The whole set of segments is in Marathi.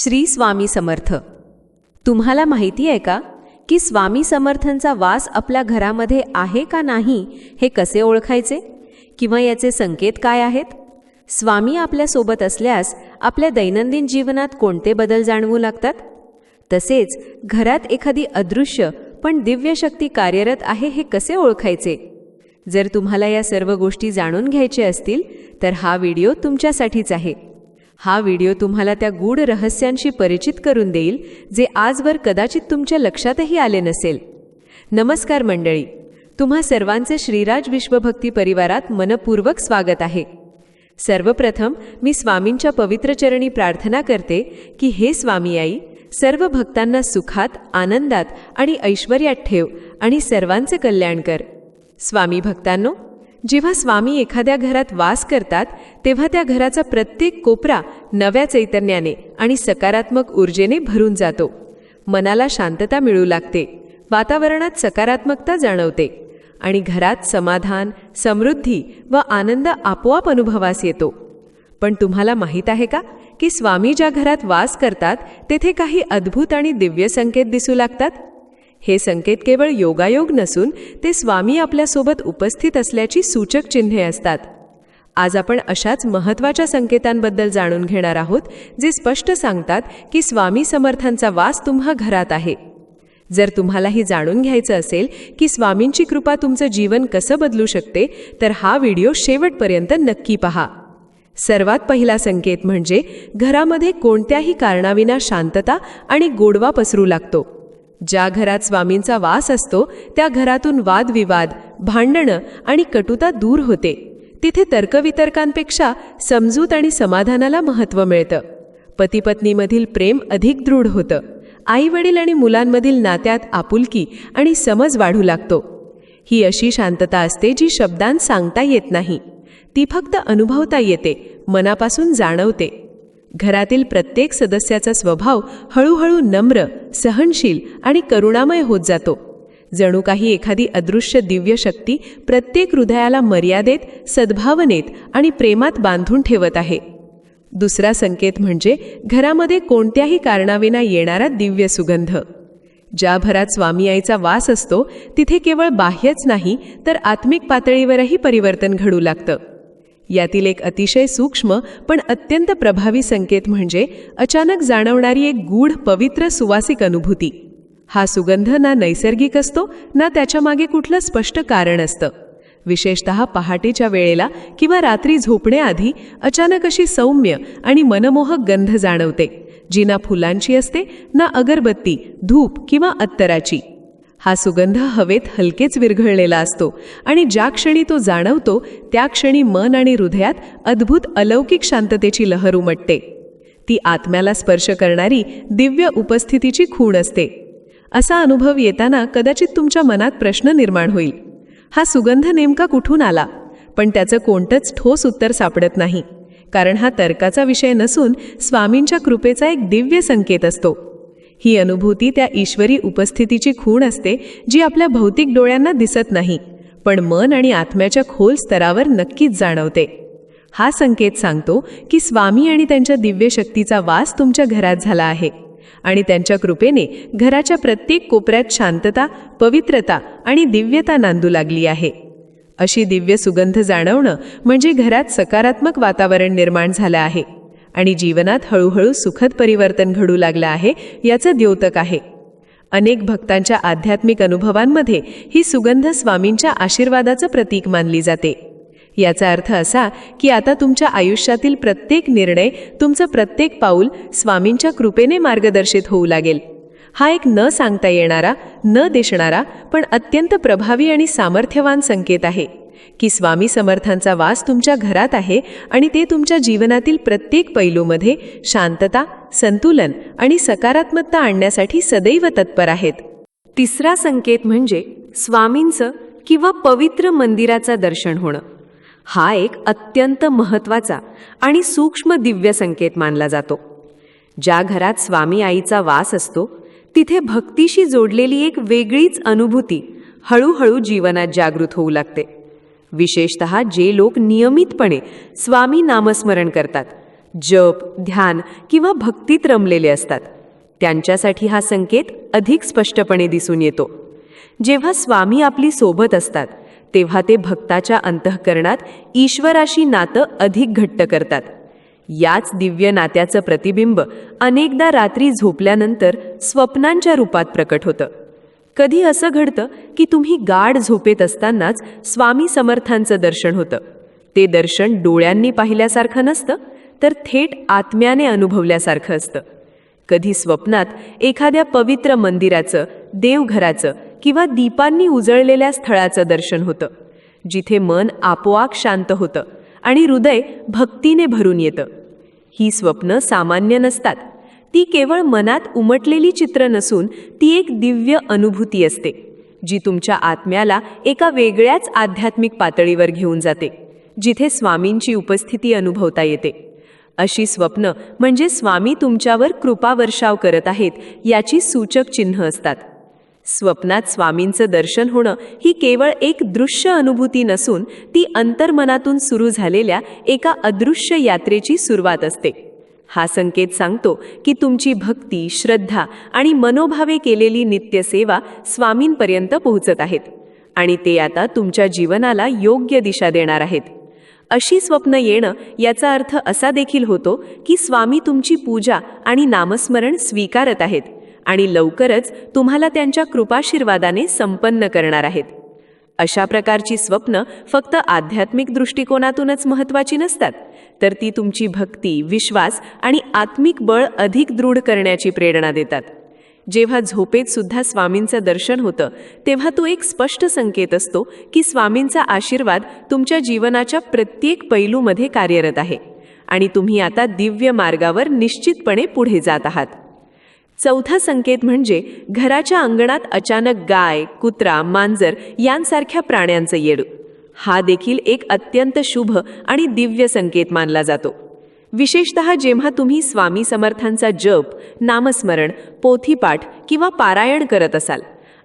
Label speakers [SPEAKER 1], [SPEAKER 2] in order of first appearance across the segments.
[SPEAKER 1] श्री स्वामी समर्थ. तुम्हाला माहिती आहे का की स्वामी समर्थांचा वास आपल्या घरामध्ये आहे का नाही हे कसे ओळखायचे? किंवा याचे संकेत काय आहेत? स्वामी आपल्यासोबत असल्यास आपल्या दैनंदिन जीवनात कोणते बदल जाणवू लागतात? तसेच घरात एखादी अदृश्य पण दिव्य शक्ती कार्यरत आहे हे कसे ओळखायचे? जर तुम्हाला या सर्व गोष्टी जाणून घ्यायचे असतील तर हा व्हिडिओ तुमच्यासाठीच आहे. हा व्हिडिओ तुम्हाला त्या गूढ रहस्यांशी परिचित करून देईल जे आजवर कदाचित तुमच्या लक्षातही आले नसेल. नमस्कार मंडळी. तुम्हा सर्वांचे श्रीराज विश्वभक्ती परिवारात मनपूर्वक स्वागत आहे. सर्वप्रथम मी स्वामींच्या पवित्र चरणी प्रार्थना करते की हे स्वामी आई सर्व भक्तांना सुखात आनंदात आणि ऐश्वर्यात ठेव आणि सर्वांचे कल्याण कर. स्वामी भक्तांनो जेव्हा स्वामी एखाद्या घरात वास करतात तेव्हा त्या घराचा प्रत्येक कोपरा नव्या चैतन्याने आणि सकारात्मक ऊर्जेने भरून जातो. मनाला शांतता मिळू लागते वातावरणात सकारात्मकता जाणवते आणि घरात समाधान समृद्धी व आनंद आपोआप अनुभवास येतो. पण तुम्हाला माहीत आहे का की स्वामी ज्या घरात वास करतात तेथे काही अद्भुत आणि दिव्य संकेत दिसू लागतात? हे संकेत केवळ योगायोग नसून ते स्वामी आपल्यासोबत उपस्थित असल्याची सूचक चिन्हे असतात. आज आपण अशाच महत्त्वाच्या संकेतांबद्दल जाणून घेणार आहोत जे स्पष्ट सांगतात की स्वामी समर्थांचा वास तुम्हा घरात आहे. जर तुम्हालाही जाणून घ्यायचं असेल की स्वामींची कृपा तुमचं जीवन कसं बदलू शकते तर हा व्हिडिओ शेवटपर्यंत नक्की पहा. सर्वात पहिला संकेत म्हणजे घरामध्ये कोणत्याही कारणाविना शांतता आणि गोडवा पसरू लागतो. ज्या घरात स्वामींचा वास असतो त्या घरातून वादविवाद भांडणं आणि कटुता दूर होते. तिथे तर्कवितर्कांपेक्षा समजूत आणि समाधानाला महत्त्व मिळतं. पतीपत्नीमधील प्रेम अधिक दृढ होतं. आई वडील आणि मुलांमधील नात्यात आपुलकी आणि समज वाढू लागतो. ही अशी शांतता असते जी शब्दांत सांगता येत नाही. ती फक्त अनुभवता येते मनापासून जाणवते. घरातील प्रत्येक सदस्याचा स्वभाव हळूहळू नम्र सहनशील आणि करुणामय होत जातो. जणू काही एखादी अदृश्य दिव्य शक्ती प्रत्येक हृदयाला मर्यादेत सद्भावनेत आणि प्रेमात बांधून ठेवत आहे. दुसरा संकेत म्हणजे घरामध्ये कोणत्याही कारणाविना येणारा दिव्य सुगंध. ज्या भरात स्वामी आईचा वास असतो तिथे केवळ बाह्यच नाही तर आत्मिक पातळीवरही परिवर्तन घडू लागतं. यातील एक अतिशय सूक्ष्म पण अत्यंत प्रभावी संकेत म्हणजे अचानक जाणवणारी एक गूढ पवित्र सुवासिक अनुभूती. हा सुगंध ना नैसर्गिक असतो ना त्याच्यामागे कुठलं स्पष्ट कारण असतं. विशेषत पहाटेच्या वेळेला किंवा रात्री झोपण्याआधी अचानक अशी सौम्य आणि मनमोहक गंध जाणवते जी ना फुलांची असते ना अगरबत्ती धूप किंवा अत्तराची. हा सुगंध हवेत हलकेच विरघळलेला असतो आणि ज्या क्षणी तो जाणवतो त्या क्षणी मन आणि हृदयात अद्भुत अलौकिक शांततेची लहर उमटते. ती आत्म्याला स्पर्श करणारी दिव्य उपस्थितीची खूण असते. असा अनुभव येताना कदाचित तुमच्या मनात प्रश्न निर्माण होईल. हा सुगंध नेमका कुठून आला? पण त्याचं कोणतंच ठोस उत्तर सापडत नाही. कारण हा तर्काचा विषय नसून स्वामींच्या कृपेचा एक दिव्य संकेत असतो. ही अनुभूती त्या ईश्वरी उपस्थितीची खूण असते जी आपल्या भौतिक डोळ्यांना दिसत नाही पण मन आणि आत्म्याच्या खोल स्तरावर नक्कीच जाणवते. हा संकेत सांगतो की स्वामी आणि त्यांच्या दिव्य शक्तीचा वास तुमच्या घरात झाला आहे आणि त्यांच्या कृपेने घराच्या प्रत्येक कोपऱ्यात शांतता पवित्रता आणि दिव्यता नांदू लागली आहे. अशी दिव्य सुगंध जाणवणं म्हणजे घरात सकारात्मक वातावरण निर्माण झालं आहे. आणि जीवनात हळूहळू सुखद परिवर्तन घडू लागलं आहे याचं द्योतक आहे. अनेक भक्तांच्या आध्यात्मिक अनुभवांमध्ये ही सुगंध स्वामींच्या आशीर्वादाचं प्रतीक मानली जाते. याचा अर्थ असा की आता तुमच्या आयुष्यातील प्रत्येक निर्णय तुमचं प्रत्येक पाऊल स्वामींच्या कृपेने मार्गदर्शित होऊ लागेल. हा एक न सांगता येणारा न दिसणारा पण अत्यंत प्रभावी आणि सामर्थ्यवान संकेत आहे. की स्वामी समर्थांचा वास तुमच्या घरात आहे आणि ते तुमच्या जीवनातील प्रत्येक पैलूमध्ये शांतता संतुलन आणि सकारात्मकता आणण्यासाठी सदैव तत्पर आहेत. तिसरा संकेत म्हणजे स्वामींचं किंवा पवित्र मंदिराचं दर्शन होणं. हा एक अत्यंत महत्त्वाचा आणि सूक्ष्म दिव्य संकेत मानला जातो. ज्या घरात स्वामी आईचा वास असतो तिथे भक्तीशी जोडलेली एक वेगळीच अनुभूती हळूहळू जीवनात जागृत होऊ लागते. विशेषत जे लोक नियमितपणे स्वामी नामस्मरण करतात जप ध्यान किंवा भक्तीत रमलेले असतात त्यांच्यासाठी हा संकेत अधिक स्पष्टपणे दिसून येतो. जेव्हा स्वामी आपली सोबत असतात तेव्हा ते भक्ताच्या अंतःकरणात ईश्वराशी नातं अधिक घट्ट करतात. याच दिव्य नात्याचं प्रतिबिंब अनेकदा रात्री झोपल्यानंतर स्वप्नांच्या रूपात प्रकट होतं. कधी असं घडतं की तुम्ही गाढ झोपेत असतानाच स्वामी समर्थांचं दर्शन होतं. ते दर्शन डोळ्यांनी पाहिल्यासारखं नसतं तर थेट आत्म्याने अनुभवल्यासारखं असतं. कधी स्वप्नात एखाद्या पवित्र मंदिराचं देवघराचं किंवा दीपांनी उजळलेल्या स्थळाचं दर्शन होतं जिथे मन आपोआप शांत होतं आणि हृदय भक्तीने भरून येतं. ही स्वप्न सामान्य नसतात ती केवळ मनात उमटलेली चित्र नसून ती एक दिव्य अनुभूती असते जी तुमच्या आत्म्याला एका वेगळ्याच आध्यात्मिक पातळीवर घेऊन जाते जिथे स्वामींची उपस्थिती अनुभवता येते. अशी स्वप्न म्हणजे स्वामी तुमच्यावर कृपावर्षाव करत आहेत याची सूचक चिन्ह असतात. स्वप्नात स्वामींचं दर्शन होणं ही केवळ एक दृश्य अनुभूती नसून ती अंतर्मनातून सुरू झालेल्या एका अदृश्य यात्रेची सुरुवात असते. हा संकेत सांगतो की तुमची भक्ती श्रद्धा आणि मनोभावे केलेली नित्यसेवा स्वामींपर्यंत पोहोचत आहेत आणि ते आता तुमच्या जीवनाला योग्य दिशा देणार आहेत. अशी स्वप्न येणं याचा अर्थ असा देखील होतो की स्वामी तुमची पूजा आणि नामस्मरण स्वीकारत आहेत आणि लवकरच तुम्हाला त्यांच्या कृपाशीर्वादाने संपन्न करणार आहेत. अशा प्रकारची स्वप्न फक्त आध्यात्मिक दृष्टिकोनातूनच महत्त्वाची नसतात तर ती तुमची भक्ती विश्वास आणि आत्मिक बळ अधिक दृढ करण्याची प्रेरणा देतात. जेव्हा झोपेत सुद्धा स्वामींचं दर्शन होतं तेव्हा तो एक स्पष्ट संकेत असतो की स्वामींचा आशीर्वाद तुमच्या जीवनाच्या प्रत्येक पैलूमध्ये कार्यरत आहे आणि तुम्ही आता दिव्य मार्गावर निश्चितपणे पुढे जात आहात. चौथा संकेत म्हणजे घराच्या अंगणात अचानक गाय कुत्रा मांजर यांसारख्या प्राण्यांचं येड. हा देखील एक अत्यंत शुभ आणि दिव्य संकेत मानला जातो. विशेषत जेव्हा तुम्ही स्वामी समर्थांचा जप नामस्मरण पोथीपाठ किंवा पारायण करत असाल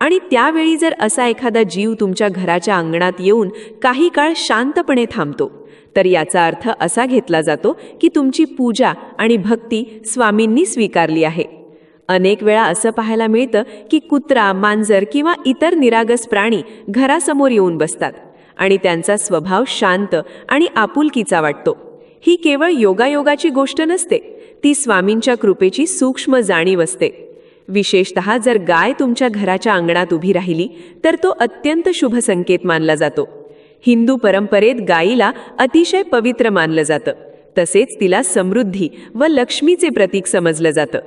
[SPEAKER 1] आणि त्यावेळी जर असा एखादा जीव तुमच्या घराच्या अंगणात येऊन काही काळ शांतपणे थांबतो तर याचा अर्थ असा घेतला जातो की तुमची पूजा आणि भक्ती स्वामींनी स्वीकारली आहे. अनेक वेळा असं पाहायला मिळतं की कुत्रा मांजर किंवा इतर निरागस प्राणी घरासमोर येऊन बसतात आणि त्यांचा स्वभाव शांत आणि आपुलकीचा वाटतो. ही केवळ योगायोगाची गोष्ट नसते ती स्वामींच्या कृपेची सूक्ष्म जाणीव असते. विशेषत जर गाय तुमच्या घराच्या अंगणात उभी राहिली तर तो अत्यंत शुभ संकेत मानला जातो. हिंदू परंपरेत गायीला अतिशय पवित्र मानलं जातं. तसेच तिला समृद्धी व लक्ष्मीचे प्रतीक समजलं जातं.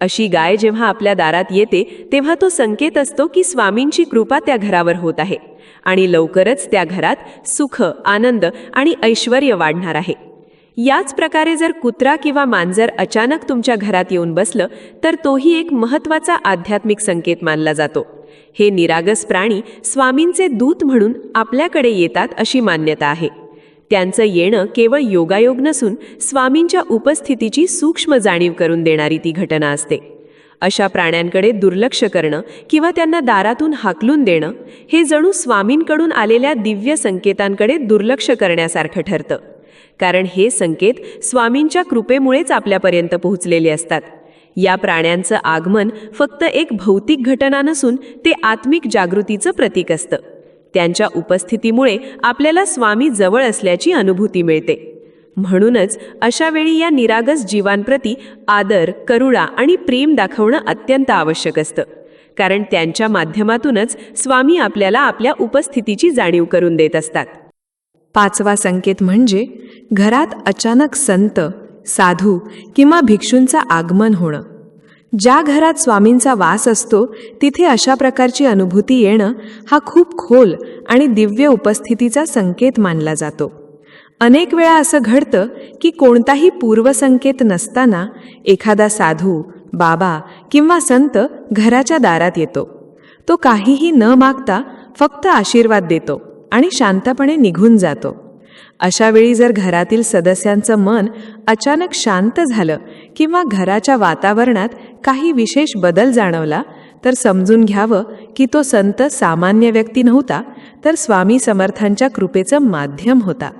[SPEAKER 1] अशी गाय जेव्हा आपल्या दारात येते तेव्हा तो संकेत असतो की स्वामींची कृपा त्या घरावर होत आहे आणि लवकरच त्या घरात सुख आनंद आणि ऐश्वर वाढणार आहे. याच प्रकारे जर कुत्रा किंवा मांजर अचानक तुमच्या घरात येऊन बसलं तर तोही एक महत्त्वाचा आध्यात्मिक संकेत मानला जातो. हे निरागस प्राणी स्वामींचे दूत म्हणून आपल्याकडे येतात अशी मान्यता आहे. त्यांचं येणं केवळ योगायोग नसून स्वामींच्या उपस्थितीची सूक्ष्म जाणीव करून देणारी ती घटना असते. अशा प्राण्यांकडे दुर्लक्ष करणं किंवा त्यांना दारातून हाकलून देणं हे जणू स्वामींकडून आलेल्या दिव्य संकेतांकडे दुर्लक्ष करण्यासारखं ठरतं. कारण हे संकेत स्वामींच्या कृपेमुळेच आपल्यापर्यंत पोहोचलेले असतात. या प्राण्यांचं आगमन फक्त एक भौतिक घटना नसून ते आत्मिक जागृतीचं प्रतीक असतं. त्यांच्या उपस्थितीमुळे आपल्याला स्वामी जवळ असल्याची अनुभूती मिळते. म्हणूनच अशा वेळी या निरागस जीवांप्रती आदर करुणा आणि प्रेम दाखवणं अत्यंत आवश्यक असतं. कारण त्यांच्या माध्यमातूनच स्वामी आपल्याला आपल्या उपस्थितीची जाणीव करून देत असतात.
[SPEAKER 2] पाचवा संकेत म्हणजे घरात अचानक संत साधू किंवा भिक्षूंचं आगमन होणं. ज्या घरात स्वामींचा वास असतो तिथे अशा प्रकारची अनुभूती येणं हा खूप खोल आणि दिव्य उपस्थितीचा संकेत मानला जातो. अनेक वेळा असं घडतं की कोणताही पूर्वसंकेत नसताना एखादा साधू बाबा किंवा संत घराच्या दारात येतो. तो काहीही न मागता फक्त आशीर्वाद देतो आणि शांतपणे निघून जातो. अशा वेळी जर घरातील सदस्यांचं मन अचानक शांत झालं किंवा घराच्या वातावरणात काही विशेष बदल जाणवला तर समजून घ्यावं की तो संत सामान्य व्यक्ती नव्हता तर स्वामी समर्थांच्या कृपेचं माध्यम होता.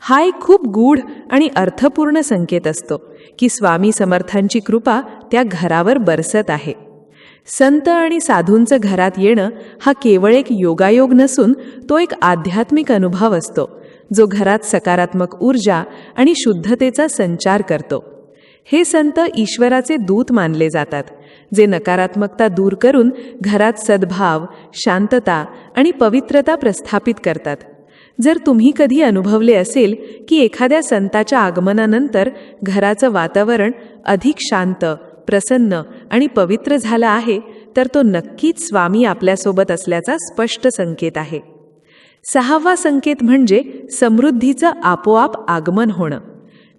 [SPEAKER 2] हा एक खूप गूढ आणि अर्थपूर्ण संकेत असतो की स्वामी समर्थांची कृपा त्या घरावर बरसत आहे. संत आणि साधूंचं घरात येणं हा केवळ एक योगायोग नसून तो एक आध्यात्मिक अनुभव असतो. जो घरात सकारात्मक ऊर्जा आणि शुद्धतेचा संचार करतो. हे संत ईश्वराचे दूत मानले जातात जे नकारात्मकता दूर करून घरात सद्भाव शांतता आणि पवित्रता प्रस्थापित करतात. जर तुम्ही कधी अनुभवले असेल की एखाद्या संताच्या आगमनानंतर घराचं वातावरण अधिक शांत प्रसन्न आणि पवित्र झालं आहे तर तो नक्कीच स्वामी आपल्यासोबत असल्याचा स्पष्ट संकेत आहे. सहावा संकेत म्हणजे समृद्धीचं आपोआप आगमन होणं.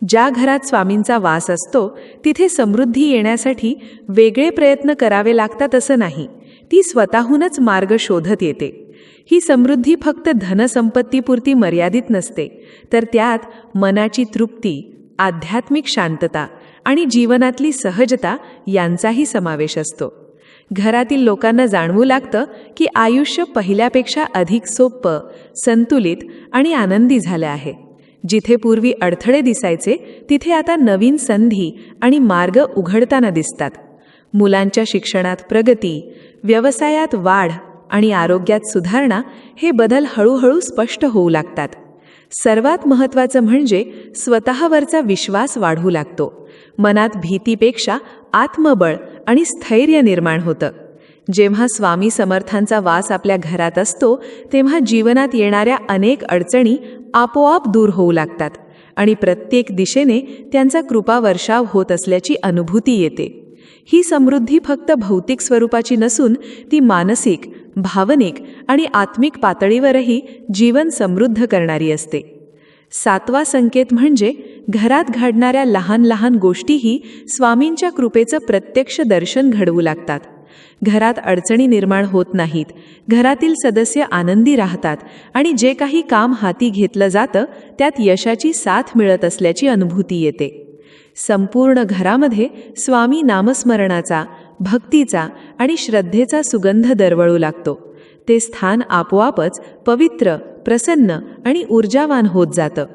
[SPEAKER 2] ज्या घरात स्वामींचा वास असतो तिथे समृद्धी येण्यासाठी वेगळे प्रयत्न करावे लागतात असं नाही ती स्वतःहूनच मार्ग शोधत येते. ही समृद्धी फक्त धनसंपत्तीपुरती मर्यादित नसते तर त्यात मनाची तृप्ती आध्यात्मिक शांतता आणि जीवनातली सहजता यांचाही समावेश असतो. घरातील लोकांना जाणवू लागतं की आयुष्य पहिल्यापेक्षा अधिक सोपं संतुलित आणि आनंदी झालं आहे. जिथे पूर्वी अडथळे दिसायचे तिथे आता नवीन संधी आणि मार्ग उघडताना दिसतात. मुलांच्या शिक्षणात प्रगती व्यवसायात वाढ आणि आरोग्यात सुधारणा हे बदल हळूहळू स्पष्ट होऊ लागतात. सर्वात महत्त्वाचं म्हणजे स्वतःवरचा विश्वास वाढू लागतो. मनात भीतीपेक्षा आत्मबळ आणि स्थैर्य निर्माण होतं. जेव्हा स्वामी समर्थांचा वास आपल्या घरात असतो तेव्हा जीवनात येणाऱ्या अनेक अडचणी आपोआप दूर होऊ लागतात आणि प्रत्येक दिशेने त्यांचा कृपावर्षाव होत असल्याची अनुभूती येते. ही समृद्धी फक्त भौतिक स्वरूपाची नसून ती मानसिक भावनिक आणि आत्मिक पातळीवरही जीवन समृद्ध करणारी असते. सातवा संकेत म्हणजे घरात घडणाऱ्या लहान लहान गोष्टीही स्वामींच्या कृपेचं प्रत्यक्ष दर्शन घडवू लागतात. घरात अडचणी निर्माण होत नाहीत. घरातील सदस्य आनंदी राहतात आणि जे काही काम हाती घेतलं जातं त्यात यशाची साथ मिळत असल्याची अनुभूती येते. संपूर्ण घरामध्ये स्वामी नामस्मरणाचा भक्तीचा आणि श्रद्धेचा सुगंध दरवळू लागतो. ते स्थान आपोआपच पवित्र प्रसन्न आणि ऊर्जावान होत जातं.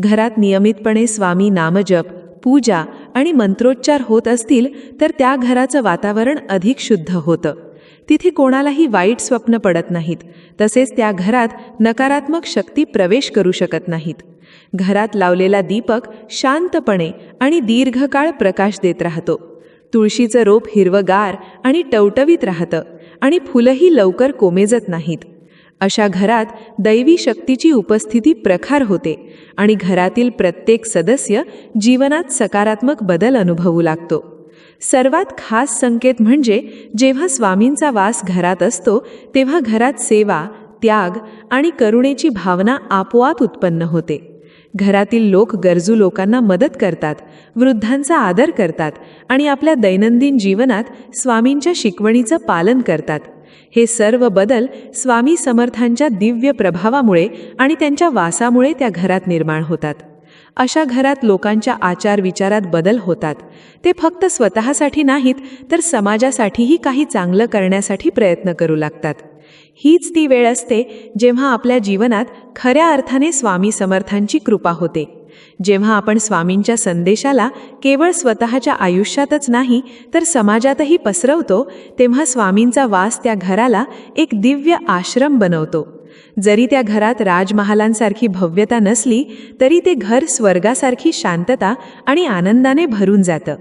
[SPEAKER 2] घरात नियमितपणे स्वामी नामजप पूजा आणि मंत्रोच्चार होत असतील तर त्या घराचं वातावरण अधिक शुद्ध होतं. तिथे कोणालाही वाईट स्वप्न पडत नाहीत. तसेच त्या घरात नकारात्मक शक्ती प्रवेश करू शकत नाहीत. घरात लावलेला दीपक शांतपणे आणि दीर्घकाळ प्रकाश देत राहतो. तुळशीचं रोप हिरवगार आणि टवटवीत राहतं. आणि फुलंही लवकर कोमेजत नाहीत. अशा घरात दैवी शक्तीची उपस्थिती प्रखार होते आणि घरातील प्रत्येक सदस्य जीवनात सकारात्मक बदल अनुभवू लागतो. सर्वात खास संकेत म्हणजे जेव्हा स्वामींचा वास घरात असतो तेव्हा घरात सेवा त्याग आणि करुणेची भावना आपोआप उत्पन्न होते. घरातील लोक गरजू लोकांना मदत करतात वृद्धांचा आदर करतात आणि आपल्या दैनंदिन जीवनात स्वामींच्या शिकवणीचं पालन करतात. हे सर्व बदल स्वामी समर्थांच्या दिव्य प्रभावामुळे आणि त्यांच्या वासामुळे त्या घरात निर्माण होतात. अशा घरात लोकांच्या आचार विचारात बदल होतात. ते फक्त स्वतःसाठी नाहीत तर समाजासाठीही काही चांगलं करण्यासाठी प्रयत्न करू लागतात. हीच ती वेळ असते जेव्हा आपल्या जीवनात खऱ्या अर्थाने स्वामी समर्थांची कृपा होते. जेव्हा आपण स्वामींच्या संदेशाला केवळ स्वतःच्या आयुष्यातच नाही तर समाजातही पसरवतो तेव्हा स्वामींचा वास त्या घराला एक दिव्य आश्रम बनवतो. जरी त्या घरात राजमहालांसारखी भव्यता नसली तरी ते घर स्वर्गासारखी शांतता आणि आनंदाने भरून जातं.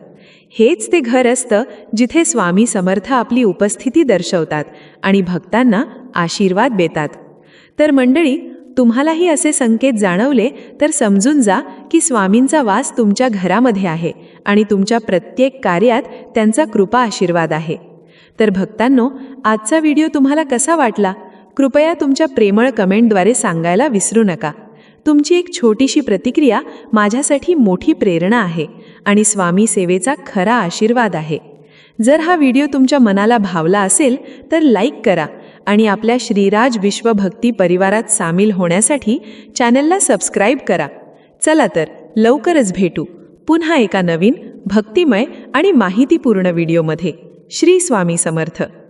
[SPEAKER 2] हेच ते घर असतं जिथे स्वामी समर्थ आपली उपस्थिती दर्शवतात आणि भक्तांना आशीर्वाद देतात. तर मंडळी तुम्हालाही असे संकेत जाणवले तर समजून जा की स्वामींचा वास तुमच्या घरामध्ये आहे आणि तुमच्या प्रत्येक कार्यात त्यांचा कृपा आशीर्वाद आहे. तर भक्तांनो आजचा व्हिडिओ तुम्हाला कसा वाटला? कृपया तुमच्या प्रेमळ कमेंटद्वारे सांगायला विसरू नका. तुमची एक छोटीशी प्रतिक्रिया माझ्यासाठी मोठी प्रेरणा आहे. आणि स्वामी सेवेचा खरा आशीर्वाद आहे. जर हा व्हिडिओ तुमच्या मनाला भावला असेल तर लाईक करा आणि आपल्या श्रीराज विश्वभक्ती परिवारात सामील होण्यासाठी चॅनलला सबस्क्राईब करा. चला तर लवकरच भेटू. पुन्हा एका नवीन भक्तिमय आणि माहितीपूर्ण व्हिडिओमध्ये. श्री स्वामी समर्थ.